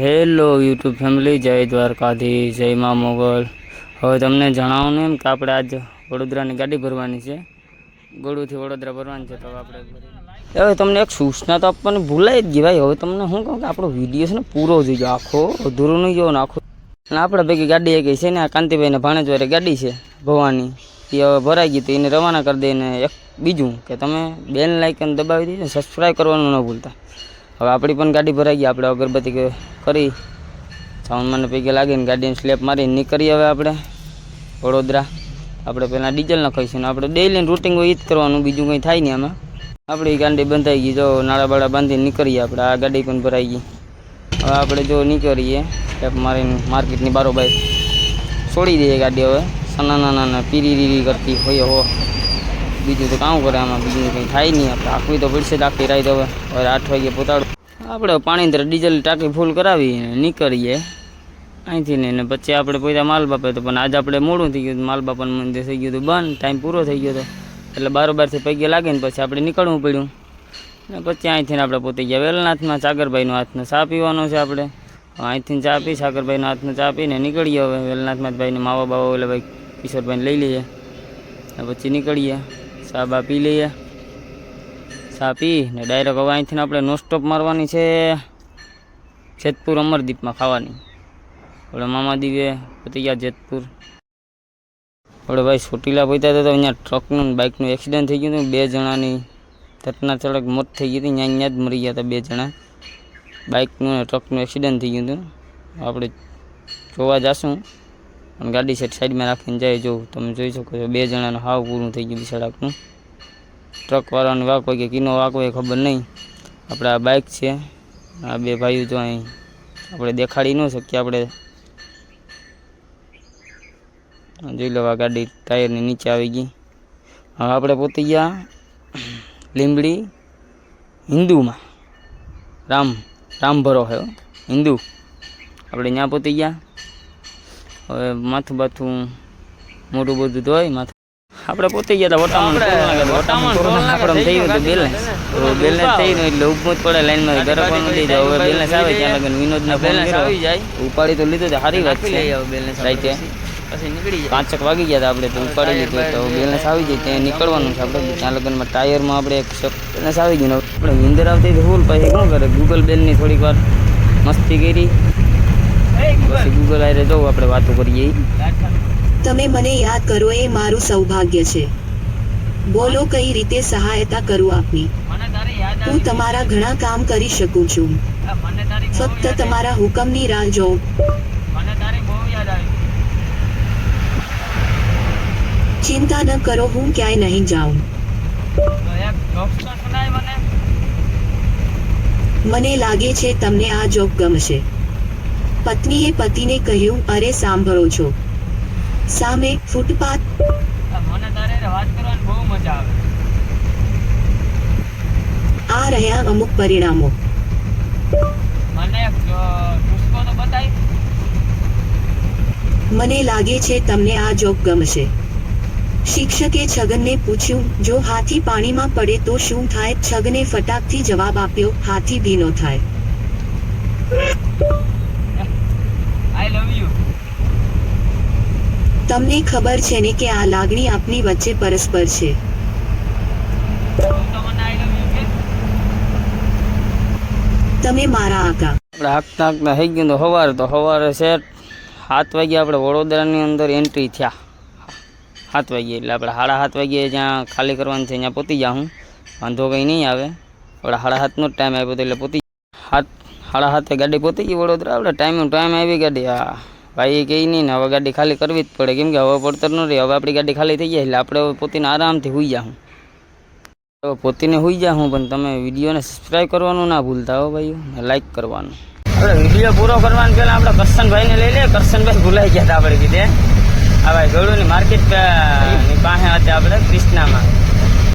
Hello YouTube family જય દ્વારકાધી જય મા મોગલ. હવે તમને જણાવવાનું એમ કે આપણે આજ વડોદરાની ગાડી ભરવાની છે. ગોળુથી વડોદરા ભરવાની છે, તો આપણે હવે તમને એક સૂચના તો આપવાની ભૂલાઈ જ ગઈ ભાઈ. હવે તમને શું કહું કે આપણો વીડિયો છે ને પૂરો જોઈએ આખો અધૂરો નહીં જોવો ને આખો. અને આપણે ભેગી ગાડી એક છે ને, આ કાંતિભાઈને ભાણેજવારે ગાડી છે, ભવાની. એ હવે ભરાઈ ગઈ તો એને રવાના કરી દઈને એક બીજું કે તમે બેલ લાઇકન દબાવી દીધી સબસ્ક્રાઈબ કરવાનું ન ભૂલતા. હવે આપણી પણ ગાડી ભરાઈ ગઈ, આપણે અગરબત્તી કરી. સાઉન્ડ મને પૈકી લાગીને ગાડીને સ્લેપ મારી નીકળીએ હવે આપણે. વડોદરા. આપણે પહેલાં ડીઝલ નાખીશું ને આપણે ડેઈલી રૂટિંગ હોય એ જ કરવાનું, બીજું કંઈ થાય નહીં આમાં. આપણી ગાડી બંધાઈ ગઈ, જો નાળા બાળા બાંધીને નીકળીએ આપણે. આ ગાડી પણ ભરાઈ ગઈ. હવે આપણે જો નીકળીએ, સ્લેપ મારીને માર્કેટની બારોબાર છોડી દઈએ ગાડી હવે. સના નાના પીરી રીરી કરતી હોય હો. બીજું તો કામ કરે આમાં, બીજું કંઈ થાય નહીં. આપણે આખવી તો પડશે જ આખી રાત હવે. હવે આઠ વાગે પોતાડું. આપણે પાણી અંદર ડીઝલ ટાંકી ફૂલ કરાવી નીકળીએ. અહીંથી ને પછી આપણે પૈસા માલ બાપે તો પણ આજે આપણે મોડું થઈ ગયું માલ બાપાનું મંદિર થઈ ગયું હતું બંધ, ટાઈમ પૂરો થઈ ગયો હતો. એટલે બારોબારથી પૈકી લાગે ને પછી આપણે નીકળવું પડ્યું. ને પછી અહીંથી આપણે પોતે ગયા વેલનાથમાં, સાગરભાઈનો હાથનો ચા પીવાનો છે આપણે. અહીંથી ચા પી, સાગરભાઈનો હાથનો ચા પીને નીકળીએ હવે. વેલનાથમાં ભાઈને માવા બાવા ઓલે ભાઈ કિશોરભાઈને લઈ લઈએ. પછી નીકળીએ, ચા બા પી લઈએ. ચા પી ને ડાયરેક્ટ હવે અહીંથી આપણે નો સ્ટોપ મારવાની છે. જેતપુર અમરદીપમાં ખાવાની. આપણે મામા દીવે પતી ગયા જેતપુર. આપણે ભાઈ ચોટીલા પહોંચ્યા હતા તો અહીંયા ટ્રકનું બાઈકનું એક્સિડન્ટ થઈ ગયું હતું. બે જણાની ઘટના ચડક મોત થઈ ગઈ હતી. ત્યાં અહીંયા જ મરી ગયા હતા બે જણા. બાઇકનું અને ટ્રકનું એક્સિડન્ટ થઈ ગયું હતું. આપણે જોવા જશું. પણ ગાડી સેટ સાઈડમાં રાખીને જાય જો તમે જોઈ શકો છો, બે જણાનું હાવ પૂરું થઈ ગયું સડકનું ટ્રકવાળાનો વાક હોય કે કિનો વાક હોય ખબર નહીં. આપણે આ બાઇક છે. આ બે ભાઈઓ જો અહીં આપણે દેખાડી ન શકીએ આપણે. જોઈ લો આ ગાડી ટાયરની નીચે આવી ગઈ. હવે આપણે પોતી ગયા લીંબડી હિન્દુમાં. રામ રામ ભરો હે હિન્દુ. આપણે ત્યાં પોતી ગયા. હવે માથું બાથું મોટું બધું ધોઈ માથું આપણે પોતે ગયા હતા વટામણ વટામણ આપણે થઈ ગયું બેલેન્સ. તો બેલેન્સ થઈ ગયું એટલે ઊભું જ પડે લાઈનમાં ગરબા નથી તો હવે બેલેન્સ આવે ત્યાં લગન વિનોદના ફોન આવી જાય. ઉપાડી તો લીધું તો સારી વાત છે. રાઈતે પછી. નીકળી પાંચક વાગી ગયા હતા આપણે તો ઉપાડી લીધું. તો બેલેન્સ આવી જાય ત્યાં નીકળવાનું છે આપણે. ત્યાં લગનમાં ટાયરમાં આપણે એક બેલેન્સ આવી ગયું ને આપણે વિંદર આવતી તો ફૂલ પછી શું કરે? ગૂગલ બેનની થોડીક વાર મસ્તી કરી. પછી ગૂગલ આરે જવું આપણે વાતો કરીએ. તમે મને યાદ કરો એ મારું સૌભાગ્ય છે. બોલો કઈ રીતે સહાયતા કરું આપની? હું તમારા ઘણા કામ કરી શકું છું. ફક્ત તમારા હુકમની રાહ જોઉં ચિંતા ન કરો, હું ક્યાંય નહીં જાઉં. મને લાગે છે તમને આ જોક ગમશે. પત્નીએ પતિને કહ્યું, અરે, સાંભળો છો. સામે ફૂટપાથ. મને તારે વાત કરવાની બહુ મજા આવે. આ રહ્યા અમુક પરિણામો. મને એક તો બતાય. મને લાગે છે તમને આ જોક ગમશે. શિક્ષકે છગનને પૂછ્યું જો હાથી પાણીમાં પડે તો શું થાય? છગને ફટાકથી જવાબ આપ્યો હાથી ભીનો થાય. તમને ખબર છે ને કે આ લાગણી આપની વચ્ચે પરસ્પર છે. તમે મારા આકા. આપણે હાંકતા હાંકતા થઈ ગયું તો સવારે તો સવારે સેટ સાત વાગે આપણે વડોદરાની અંદર એન્ટ્રી થયા. સાત વાગે એટલે આપણે સાડા સાત વાગે જ્યાં ખાલી કરવાનું છે ત્યાં પહોંચી જાઉં. વાંધો કંઈ નહીં આવે. આપણે સાડા સાતનો જ ટાઈમ આપ્યો હતો એટલે પહોંચી સાત, સાડા સાતે ગાડી પહોંચી ગઈ વડોદરા. આપણે ટાઈમ ટાઈમ આવી ગાડી. હા. ભાઈ કહે નહીં ને હવે ગાડી ખાલી કરવી જ પડે. કેમ કે હવે પડતર ન રહી. હવે આપણી ગાડી ખાલી થઈ જાય એટલે આપણે પોતીને આરામથી હોઈ જાઉં તો પોતીને હોઈ જાઉં પણ તમે વિડીયોને સબસ્ક્રાઈબ કરવાનું ના ભૂલતા હો ભાઈ ને લાઈક કરવાનું. આપણે વીડિયો પૂરો કરવાનું પહેલાં આપણે કરશનભાઈને લઈ લઈએ કરશનભાઈ ભૂલાઈ ગયા હતા આપણે કીધે હા ભાઈ ગળુની માર્કેટ પાસે હતા આપણે ક્રિષ્નામાં